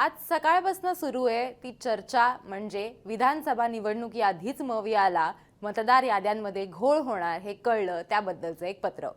आज सकाळपासून सुरू आहे ती चर्चा म्हणजे विधानसभा निवडणुकी आधीच मतदार याद्यांमध्ये घोळ होणार हे कळलं त्याबद्दलचं एक पत्र.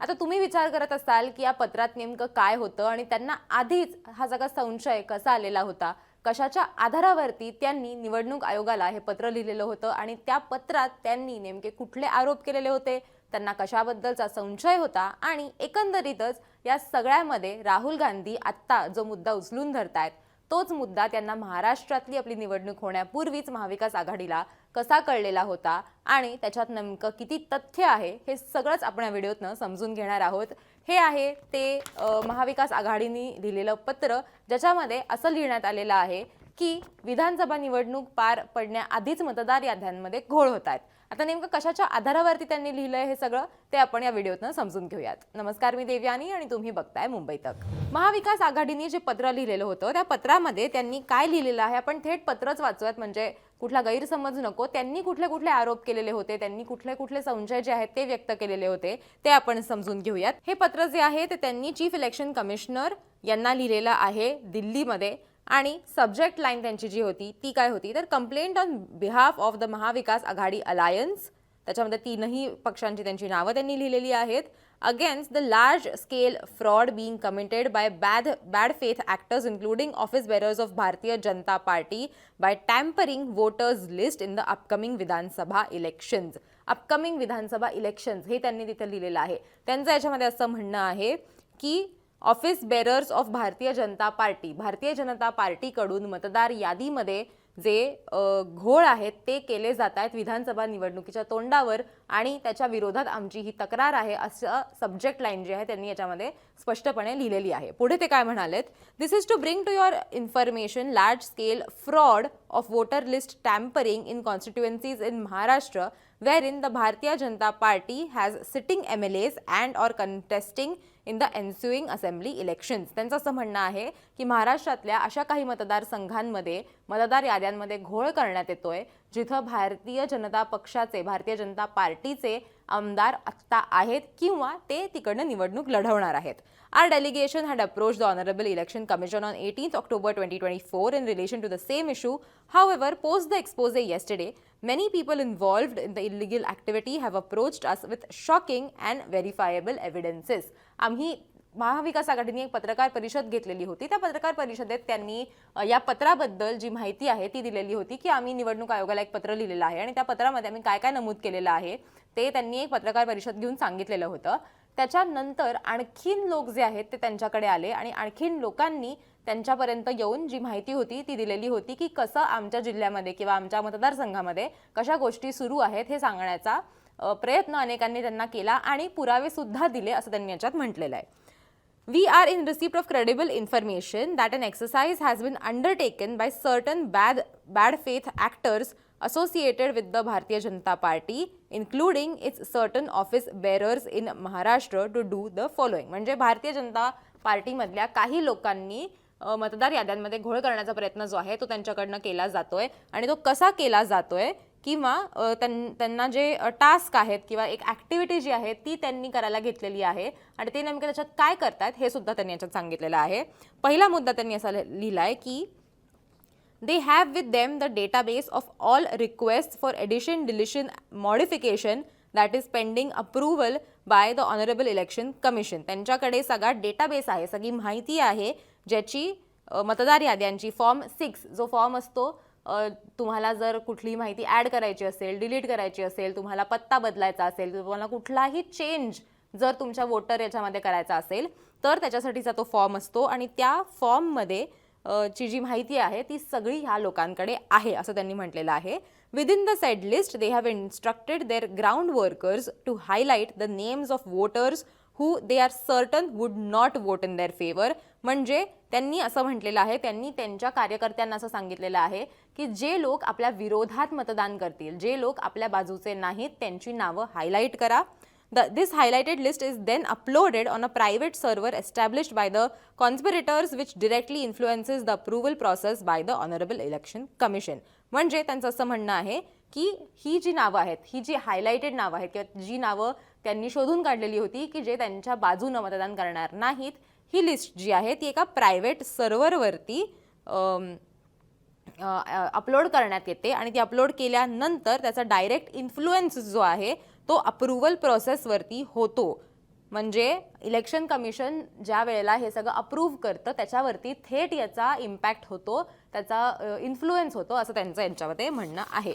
आता तुम्ही विचार करत असाल की या पत्रात नेमकं काय होतं आणि त्यांना आधीच हा सगळा संशय कसा आलेला होता कशाच्या आधारावरती त्यांनी निवडणूक आयोगाला हे पत्र लिहिलेलं होतं आणि त्या पत्रात त्यांनी नेमके कुठले आरोप केलेले होते त्यांना कशाबद्दलचा संशय होता आणि एकंदरीतच या सगळ्यामध्ये राहुल गांधी आत्ता जो मुद्दा उचलून धरतायत तोच मुद्दा त्यांना महाराष्ट्रातली आपली निवडणूक होण्यापूर्वीच महाविकास आघाडीला कसा कळलेला होता आणि त्याच्यात नेमकं किती तथ्य आहे हे सगळंच आपण या व्हिडिओतनं समजून घेणार आहोत. हे आहे ते महाविकास आघाडीने लिहिलेलं पत्र ज्याच्यामध्ये असं लिहिण्यात आलेलं आहे की विधानसभा निवडणूक पार पडण्याआधीच मतदार याद्यांमध्ये घोळ होत आहेत आता नेमकं कशाच्या आधारावरती त्यांनी लिहिलंय हे सगळं ते आपण या व्हिडिओतनं समजून घेऊयात. नमस्कार मी देवयानी आणि तुम्ही बघताय मुंबई तक. महाविकास आघाडीने जे पत्र लिहिलेलं होतं त्या पत्रामध्ये त्यांनी काय लिहिलेलं आहे? आपण थेट पत्रच वाचूयात म्हणजे कुठला गैरसमज नको. त्यांनी कुठले कुठले आरोप केलेले होते? त्यांनी कुठले कुठले संशय जे आहेत ते व्यक्त केलेले होते ते आपण समजून घेऊयात. हे पत्र जे आहे ते त्यांनी चीफ इलेक्शन कमिशनर यांना लिहिलेलं आहे दिल्लीमध्ये. आणि सब्जेक्ट लाईन त्यांची जी होती ती काय होती? तर complaint on behalf of the Maha Vikas Aghadi alliance त्याच्यामध्ये तीनही पक्षांची त्यांची नावं त्यांनी लिहिलेली आहेत. Against the large scale fraud being committed by bad bad faith actors including office bearers of Bharatiya Janata party by tampering voters list in the upcoming Vidhan Sabha elections upcoming Vidhan Sabha elections हे त्यांनी तिथं लिहिलेलं आहे. त्यांचं याच्यामध्ये असं म्हणणं आहे की office bearers of Bharatiya Janata party. Bharatiya Janata पार्टीकडून मतदार यादीमध्ये जे घोळ आहेत ते केले जात आहेत विधानसभा निवडणुकीच्या तोंडावर आणि त्याच्या विरोधात आमची ही तक्रार आहे असं सब्जेक्ट लाईन जी आहे त्यांनी याच्यामध्ये स्पष्टपणे लिहिलेली आहे. पुढे ते काय म्हणालेत? This is to bring to your information large scale fraud of voter list tampering in constituencies in Maharashtra where in the Bharatiya Janata party has sitting M L As and or contesting in the ensuing assembly elections त्यांचं असं म्हणणं आहे की महाराष्ट्रातल्या अशा काही मतदारसंघांमध्ये मतदार याद्यांमध्ये घोळ करण्यात येतो आहे जिथं भारतीय जनता पक्षाचे भारतीय जनता पार्टीचे आमदार आत्ता आहेत किंवा ते तिकडनं निवडणूक लढवणार आहेत. Our delegation had approach the honourable election commission on eighteenth October twenty twenty four in relation to the same issue however post the expose yesterday many people involved in the illegal activity have approached us with shocking and verifiable evidences आम्ही महाविकास आघाडीने एक पत्रकार परिषद घेतलेली होती. त्या पत्रकार परिषदेत त्यांनी या पत्राबद्दल जी माहिती आहे ती दिलेली होती की आम्ही निवडणूक आयोगाला एक पत्र लिहिलेलं आहे आणि त्या पत्रामध्ये आम्ही काय काय नमूद केलेलं आहे ते त्यांनी एक पत्रकार परिषद घेऊन सांगितलेलं होतं. त्याच्यानंतर आणखीन लोक जे आहेत ते त्यांच्याकडे आले आणि आणखीन लोकांनी त्यांच्यापर्यंत येऊन जी माहिती होती ती दिलेली होती की कसं आमच्या जिल्ह्यामध्ये किंवा आमच्या मतदारसंघामध्ये कशा गोष्टी सुरू आहेत हे सांगण्याचा प्रयत्न अनेकांनी त्यांना केला आणि पुरावेसुद्धा दिले असं त्यांनी याच्यात म्हटलेलं आहे we are in receipt of credible information that an exercise has been undertaken by certain bad bad faith actors associated with the Bharatiya Janata party including its certain office bearers in Maharashtra to do the following म्हणजे भारतीय जनता पार्टीमधल्या काही लोकांनी मतदार याद्यांमध्ये घोळ करण्याचा प्रयत्न जो आहे तो त्यांच्याकडनं केला जातोय आणि तो कसा केला जातोय किंवा त्यां- त्यांना जे टास्क आहेत किंवा एक ॲक्टिव्हिटी जी आहे ती त्यांनी करायला घेतलेली आहे. आणि ते नेमकं त्याच्यात काय करतात हे सुद्धा त्यांनी याच्यात सांगितलेलं आहे. पहिला मुद्दा त्यांनी असा लिहिला आहे की they have with them the database of all requests for addition deletion modification that is pending approval by the honorable election commission. त्यांच्याकडे सगळा डेटाबेस आहे सगळी माहिती आहे ज्याची मतदार याद्यांची फॉर्म सिक्स जो फॉर्म असतो तुम्हाला जर कुठली माहिती ॲड करायची असेल डिलीट करायची असेल तुम्हाला पत्ता बदलायचा असेल तुम्हाला कुठलाही चेंज जर तुमच्या वोटर याच्यामध्ये करायचा असेल तर त्याच्यासाठीचा तो फॉर्म असतो आणि त्या फॉर्ममध्ये ची जी माहिती आहे ती सगळी ह्या लोकांकडे आहे असं त्यांनी म्हटलेलं आहे. Within the said list they have instructed their ground workers to highlight the names of voters who they are certain would not vote in their favour म्हणजे त्यांनी असं म्हटलेलं आहे त्यांनी त्यांच्या कार्यकर्त्यांना असं सांगितलेलं आहे की जे लोक आपल्या विरोधात मतदान करतील जे लोक आपल्या बाजूचे नाहीत त्यांची नावं हायलाईट करा. The this highlighted list is then uploaded on a private server establish by the conspirators which directly influences the approval process by the honourable election commission म्हणजे त्यांचं असं म्हणणं आहे की ही जी नावं आहेत ही जी हायलाइटेड नावं आहेत किंवा जी नावं त्यांनी शोधून काढलेली होती की जे त्यांच्या बाजूनं मतदान करणार नाहीत. ही लिस्ट जी आहे ती एका प्रायव्हेट सर्व्हरवरती अपलोड करण्यात येते आणि ती अपलोड केल्यानंतर त्याचा डायरेक्ट इन्फ्लुएन्स जो आहे तो अप्रुव्हल प्रोसेसवरती होतो. म्हणजे इलेक्शन कमिशन ज्या वेळेला हे सगळं अप्रूव्ह करतं त्याच्यावरती थेट याचा इम्पॅक्ट होतो त्याचा इन्फ्लुएन्स होतो असं त्यांचं यांच्यामध्ये म्हणणं आहे.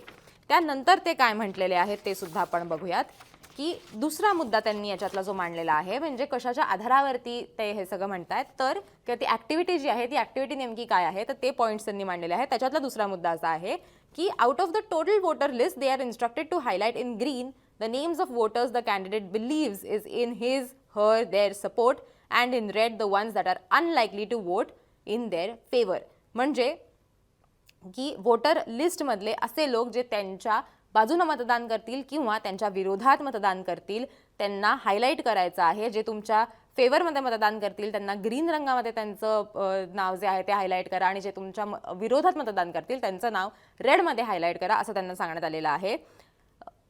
त्यानंतर ते काय म्हटलेले आहेत ते सुद्धा आपण बघूयात. की दुसरा मुद्दा त्यांनी याच्यातला जो मांडलेला आहे म्हणजे कशाच्या आधारावरती ते हे सगळं म्हणतायत. तर किंवा ती ॲक्टिव्हिटी जी आहे ती ॲक्टिव्हिटी नेमकी काय आहे तर ते पॉईंट्स त्यांनी मांडलेले आहेत. त्याच्यातला दुसरा मुद्दा असा आहे की out of the total voter list they are instructed to highlight in green the names of voters the candidate believes is in his her their support and in red the ones that are unlikely to vote in their favour म्हणजे की voter लिस्टमधले असे लोक जे त्यांच्या बाजूनं मतदान करतील किंवा त्यांच्या विरोधात मतदान करतील त्यांना हायलाईट करायचं आहे. जे तुमच्या फेवरमध्ये मतदान करतील त्यांना ग्रीन रंगामध्ये त्यांचं नाव जे आहे ते हायलाईट करा आणि जे तुमच्या विरोधात मतदान करतील त्यांचं नाव रेडमध्ये हायलाईट करा असं त्यांना सांगण्यात आलेलं आहे.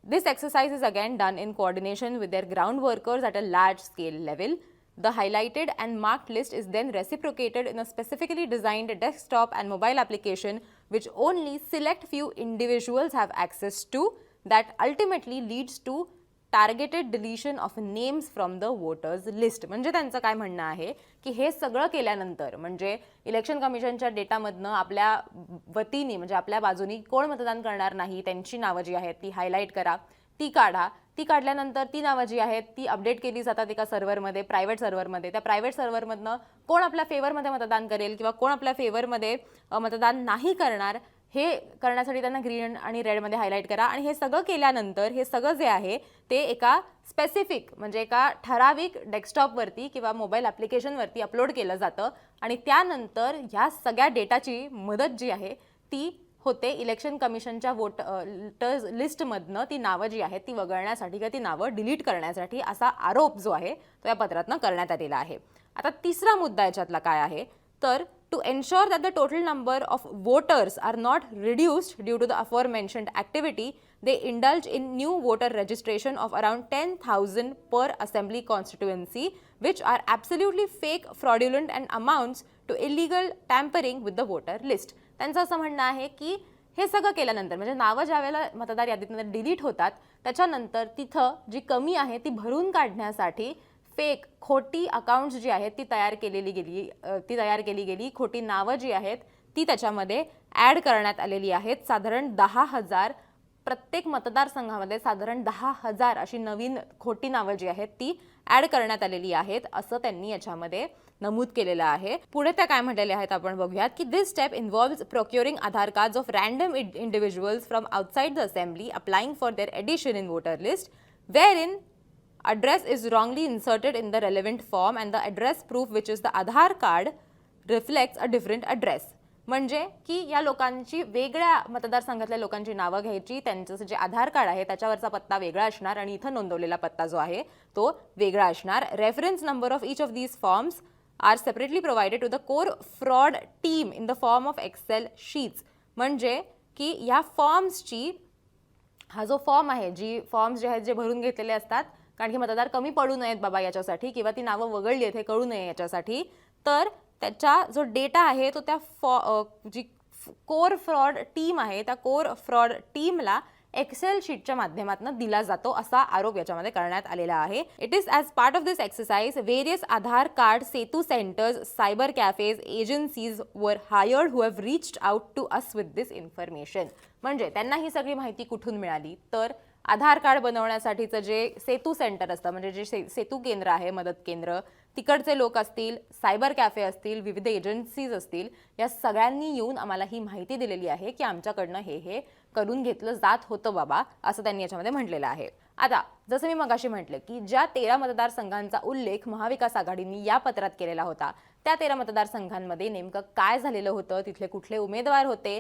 This exercise is again done in coordination with their ground workers at a large scale level the highlighted and marked list is then reciprocated in a specifically designed desktop and mobile application which only select few individuals have access to that ultimately leads to targeted deletion of names from the voters list म्हणजे त्यांचं काय म्हणणं आहे की हे सगळं केल्यानंतर म्हणजे इलेक्शन कमिशनच्या डेटामधनं आपल्या वतीने म्हणजे आपल्या बाजूनी कोण मतदान करणार नाही त्यांची नावं जी आहेत ती हायलाईट करा ती काढा ती काढल्यानंतर ती नावं जी आहेत ती अपडेट केली जातात एका सर्व्हरमध्ये प्रायव्हेट सर्व्हरमध्ये त्या प्रायव्हेट सर्व्हरमधनं कोण आपल्या फेवरमध्ये मतदान करेल किंवा कोण आपल्या फेवरमध्ये मतदान नाही करणार हे करण्यासाठी त्यांना ग्रीन आणि रेडमध्ये हायलाईट करा. आणि हे सगळं केल्यानंतर हे सगळं जे आहे ते एका स्पेसिफिक म्हणजे एका ठराविक डेस्कटॉपवरती किंवा मोबाईल ॲप्लिकेशनवरती अपलोड केलं जातं. आणि त्यानंतर ह्या सगळ्या डेटाची मदत जी आहे ती होते. इलेक्शन कमिशनच्या वोटर्स लिस्टमधनं ती नावं जी आहेत ती वगळण्यासाठी किंवा ती नावं डिलीट करण्यासाठी असा आरोप जो आहे तो या पत्रातनं करण्यात आलेला आहे. आता तिसरा मुद्दा याच्यातला काय आहे? तर to ensure that the total number of voters are not reduced due to the aforementioned activity they indulge in new voter registration of around ten thousand per assembly constituency which are absolutely fake fraudulent and amounts to illegal tampering with the voter list त्यांचं असं म्हणणं आहे की हे सगळं केल्यानंतर म्हणजे नावं ज्या वेळेला मतदार यादीतनं डिलीट होतात त्याच्यानंतर तिथं जी कमी आहे ती भरून काढण्यासाठी फेक खोटी अकाउंट्स जी आहेत ती तयार केलेली गेली ती तयार केली गेली खोटी नावं जी आहेत ती त्याच्यामध्ये ॲड करण्यात आलेली आहेत. साधारण दहा हजार प्रत्येक मतदारसंघामध्ये साधारण दहा हजार अशी नवीन खोटी नावं जी आहेत ती ॲड करण्यात आलेली आहेत असं त्यांनी याच्यामध्ये नमूद केलेलं आहे पुढे त्या काय म्हटलेल्या आहेत आपण बघूयात की this step involve procuring Aadhaar cards of random individuals from outside the assembly applying for their addition in voter list where in address is wrongly inserted in the relevant form and the address proof which is the Aadhaar card reflects a different address. म्हणजे की या लोकांची वेगळ्या मतदारसंघातल्या लोकांची नावं घ्यायची त्यांचं जे आधार कार्ड आहे त्याच्यावरचा पत्ता वेगळा असणार आणि इथं नोंदवलेला पत्ता जो आहे तो वेगळा असणार. Reference number of each of these forms are separately provided to the core fraud team in the form of Excel sheets म्हणजे की ह्या फॉर्म्सची हा जो फॉर्म आहे जी फॉर्म्स जे आहेत जे भरून घेतलेले असतात कारण की मतदार कमी पडू नयेत बाबा याच्यासाठी किंवा ती नावं वगळली आहेत हे कळू नये याच्यासाठी तर त्याचा जो डेटा आहे तो त्या फॉ जी कोर फ्रॉड टीम आहे त्या कोर फ्रॉड टीमला एक्सेल शीटच्या माध्यमातून दिला जातो असा आरोप याच्यामध्ये करण्यात आलेला आहे. It is as part of this exercise various Aadhaar card Setu centres cyber cafes agencies were hired who have reached out to us with this information म्हणजे त्यांना ही सगळी माहिती कुठून मिळाली? तर आधार कार्ड बनवण्यासाठीचं जे सेतू सेंटर असतं म्हणजे जे से सेतू केंद्र आहे मदत केंद्र तिकडचे लोक असतील सायबर कॅफे असतील विविध एजन्सीज असतील या सगळ्यांनी येऊन आम्हाला ही माहिती दिलेली आहे की आमच्याकडनं हे हे करून घेतलं जात होतं बाबा असं त्यांनी याच्यामध्ये म्हटलेलं आहे. आता जसं मी मगाशी म्हटलं की ज्या तेरा मतदारसंघांचा उल्लेख महाविकास आघाडीनी या पत्रात केलेला होता त्या तेरा मतदारसंघांमध्ये नेमकं काय झालेलं होतं तिथले कुठले उमेदवार होते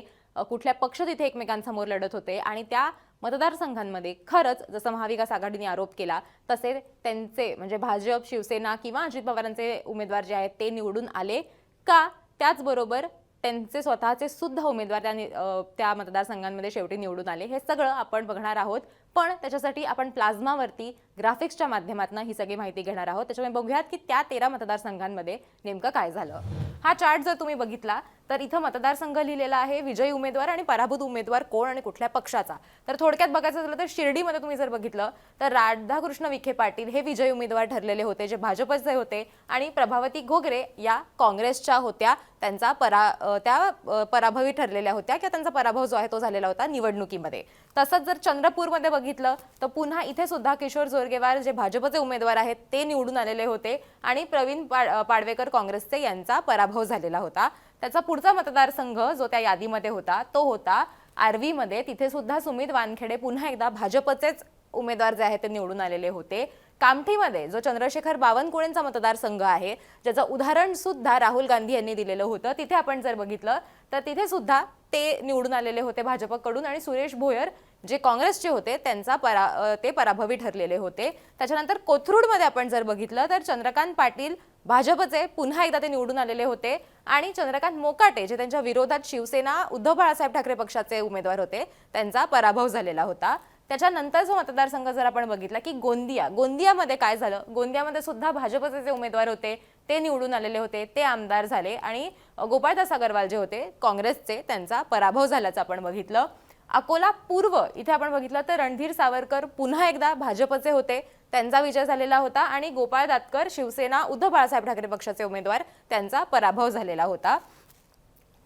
कुठल्या पक्ष तिथे एकमेकांसमोर लढत होते आणि त्या मतदारसंघांमध्ये खरंच जसं महाविकास आघाडीने आरोप केला तसे त्यांचे म्हणजे भाजप शिवसेना किंवा अजित पवारांचे उमेदवार जे आहेत ते निवडून आले का? त्याचबरोबर त्यांचे स्वतःचे सुद्धा उमेदवार त्या त्या मतदारसंघांमध्ये शेवटी निवडून आले हे सगळं आपण बघणार आहोत. पण त्याच्यासाठी आपण प्लाझ्मावरती ग्राफिक्सच्या माध्यमातून ही सगळी माहिती घेणार आहोत. त्याच्यामुळे बघूयात की त्या तेरा मतदारसंघांमध्ये नेमकं काय झालं. हा चार्ट जर तुम्ही बघितला तर इथं मतदारसंघ लिहिलेला आहे विजयी उमेदवार आणि पराभूत उमेदवार कोण आणि कुठल्या पक्षाचा? तर थोडक्यात बघायचं झालं तर शिर्डीमध्ये तुम्ही जर बघितलं तर राधाकृष्ण विखे पाटील हे विजयी उमेदवार ठरलेले होते जे भाजपचे होते आणि प्रभावती घोगरे या काँग्रेसच्या होत्या. त्यांचा परा त्या पराभवी ठरलेल्या होत्या किंवा त्यांचा पराभव जो आहे तो झालेला होता निवडणुकीमध्ये. तसंच जर चंद्रपूरमध्ये बघितलं तर पुन्हा इथे सुद्धा किशोर जोरगेवार जे भाजपचे उमेदवार आहेत ते निवडून आलेले होते आणि प्रवीण पाडवेकर काँग्रेसचे यांचा पराभव झालेला होता. त्याचा पुढचा मतदारसंघ जो त्या यादीमध्ये होता तो होता आर्वीमध्ये. तिथे सुद्धा सुमित वानखेडे पुन्हा एकदा भाजपचेच उमेदवार जे आहेत ते निवडून आलेले होते. कामठीमध्ये जो चंद्रशेखर बावनकुळेंचा मतदारसंघ आहे ज्याचं उदाहरण सुद्धा राहुल गांधी यांनी दिलेलं होतं. तिथे आपण जर बघितलं तर तिथे सुद्धा ते निवडून आलेले होते भाजपकडून आणि सुरेश भोयर जे काँग्रेसचे होते त्यांचा परा ते पराभवी ठरलेले होते. त्याच्यानंतर कोथरूडमध्ये आपण जर बघितलं तर चंद्रकांत पाटील भाजपचे पुन्हा एकदा ते निवडून आलेले होते आणि चंद्रकांत मोकाटे जे त्यांच्या विरोधात शिवसेना उद्धव बाळासाहेब ठाकरे पक्षाचे उमेदवार होते त्यांचा पराभव झालेला होता. त्याच्यानंतर जो मतदारसंघ जर आपण बघितला की गोंदिया गोंदियामध्ये काय झालं? गोंदियामध्ये सुद्धा भाजपचे जे उमेदवार होते ते निवडून आलेले होते ते आमदार झाले आणि गोपाळदास अगरवाल जे होते काँग्रेसचे त्यांचा पराभव झाल्याचं आपण बघितलं. अकोला पूर्व इथे आपण बघितलं तर रणधीर सावरकर पुन्हा एकदा भाजपचे होते. त्यांचा विजय झालेला होता आणि गोपाळ दातकर शिवसेना उद्धव बाळासाहेब ठाकरे पक्षाचे उमेदवार त्यांचा पराभव झालेला होता.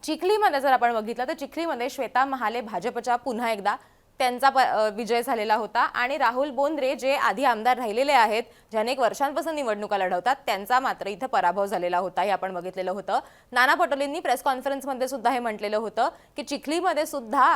चिखलीमध्ये जर आपण बघितलं तर चिखलीमध्ये श्वेता महाले भाजपच्या पुन्हा एकदा त्यांचा प- विजय झालेला होता आणि राहुल बोंद्रे जे आधी आमदार राहिलेले आहेत जे अनेक वर्षांपासून निवडणुका लढवतात त्यांचा मात्र इथं पराभव झालेला होता हे आपण बघितलेलं होतं. नाना पटोलेंनी प्रेस कॉन्फरन्समध्ये सुद्धा हे म्हटलेलं होतं की चिखलीमध्ये सुद्धा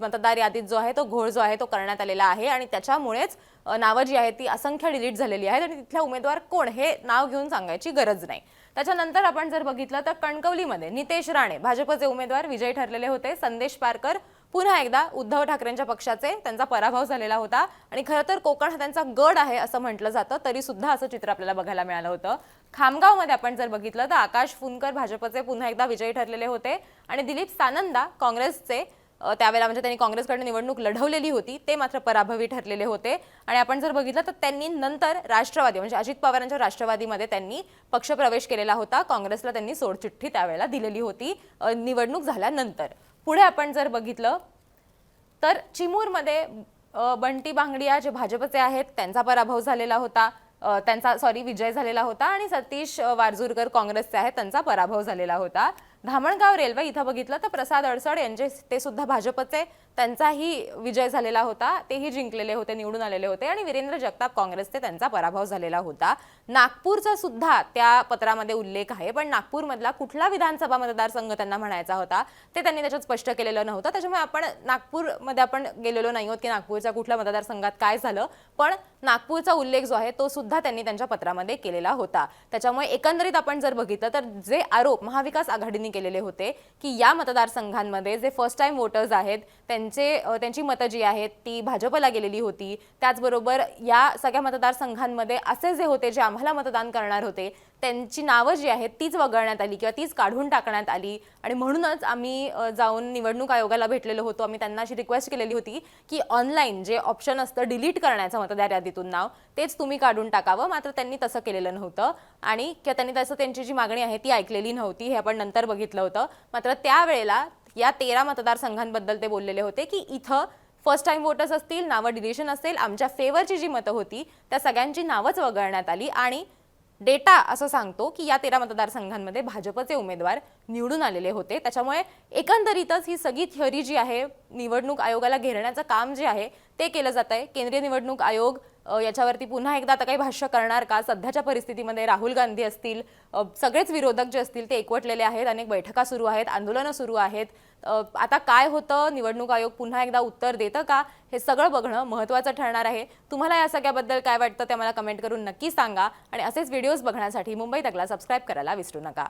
मतदार यादीत जो आहे तो घोळ जो आहे तो करण्यात आलेला आहे आणि त्याच्यामुळेच नावं जी आहेत ती असंख्य डिलीट झालेली आहेत आणि तिथल्या उमेदवार कोण हे नाव घेऊन सांगायची गरज नाही. त्याच्यानंतर आपण जर बघितलं तर कणकवलीमध्ये नितेश राणे भाजपचे उमेदवार विजयी ठरलेले होते संदेश पारकर पुन्हा एकदा उद्धव ठाकरेंच्या पक्षाचे त्यांचा पराभव झालेला होता. आणि खरं तर कोकण हा त्यांचा गड आहे असं म्हटलं जातं तरी सुद्धा असं चित्र आपल्याला बघायला मिळालं होतं. खामगावमध्ये आपण जर बघितलं तर आकाश फुनकर भाजपचे पुन्हा एकदा विजयी ठरलेले होते. आणि दिलीप सानंदा काँग्रेसचे त्यावेळेला म्हणजे त्यांनी काँग्रेसकडे निवडणूक लढवलेली होती ते मात्र पराभवी ठरलेले होते. आणि आपण जर बघितलं तर त्यांनी नंतर राष्ट्रवादी म्हणजे अजित पवारांच्या राष्ट्रवादीमध्ये त्यांनी पक्षप्रवेश केलेला होता. काँग्रेसला त्यांनी सोडचिठ्ठी त्यावेळेला दिलेली होती निवडणूक झाल्यानंतर. पुढे आपण जर बघितलं तर चिमूरमध्ये बंटी बांगडिया जे भाजपचे आहेत त्यांचा पराभव झालेला होता. त्यांचा सॉरी विजय झालेला होता आणि सतीश वारजूरकर काँग्रेसचे आहेत त्यांचा पराभव झालेला होता. धामणगाव रेल्वे इथं बघितलं तर प्रसाद अडसड यांचे ते सुद्धा भाजपचे. त्यांचाही विजय झालेला होता. तेही जिंकलेले होते निवडून आलेले होते. आणि वीरेंद्र जगताप काँग्रेसचे त्यांचा पराभव झालेला होता. नागपूरचा सुद्धा त्या पत्रामध्ये उल्लेख आहे. पण नागपूरमधला कुठला विधानसभा मतदारसंघ त्यांना म्हणायचा होता ते त्यांनी त्याच्यात स्पष्ट केलेलं नव्हतं. त्याच्यामुळे आपण नागपूरमध्ये आपण गेलेलो नाही आहोत की नागपूरच्या कुठल्या मतदारसंघात काय झालं. पण नागपूरचा उल्लेख जो आहे तो सुद्धा त्यांनी त्यांच्या पत्रामध्ये केलेला होता. त्याच्यामुळे एकंदरीत आपण जर बघितलं तर जे आरोप महाविकास आघाडीने केलेले होते की या मतदारसंघांमध्ये जे फर्स्ट टाइम वोटर्स आहेत त्यांचे त्यांची मतं जी आहेत ती भाजपला गेलेली होती. त्याचबरोबर या सगळ्या मतदारसंघांमध्ये असे जे होते जे आम्हाला मतदान करणार होते त्यांची नावं जी आहेत तीच वगळण्यात आली किंवा तीच काढून टाकण्यात आली. आणि म्हणूनच आम्ही जाऊन निवडणूक आयोगाला भेटलेलो होतो. आम्ही त्यांना अशी रिक्वेस्ट केलेली होती की ऑनलाईन जे ऑप्शन असतं डिलीट करण्याचं मतदार यादीतून नाव तेच तुम्ही काढून टाकावं. मात्र त्यांनी तसं केलेलं नव्हतं. आणि किंवा त्यांनी तसं त्यांची जी मागणी आहे ती ऐकलेली नव्हती. हे आपण नंतर बघितलं होतं. मात्र त्यावेळेला या तेरा मतदारसंघांबद्दल ते बोललेले होते की इथं फर्स्ट टाइम वोटर्स असतील नावं डिलिशन असेल आमच्या फेवरची जी मतं होती त्या सगळ्यांची नावंच वगळण्यात आली. आणि डेटा असं सांगतो की या तेरा मतदारसंघांमध्ये भाजपचे उमेदवार निवडून आलेले होते. त्याच्यामुळे एकंदरीतच ही सगळी थिअरी जी आहे निवडणूक आयोगाला घेरण्याचं काम जे आहे ते केलं जात आहे केंद्रीय निवडणूक आयोग याच्यावरती पुन्हा एकदा आता काही भाष्य करणार का? सध्याच्या परिस्थितीमध्ये राहुल गांधी असतील सगळेच विरोधक जे असतील ते एकवटलेले आहेत. अनेक बैठका सुरू आहेत आंदोलनं सुरू आहेत. आता काय होतं? निवडणूक आयोग पुन्हा एकदा उत्तर देतं का? हे सगळं बघणं महत्त्वाचं ठरणार आहे. तुम्हाला या सगळ्याबद्दल काय वाटतं ते मला कमेंट करून नक्की सांगा. आणि असेच व्हिडिओज बघण्यासाठी मुंबई तकला सबस्क्राईब करायला विसरू नका.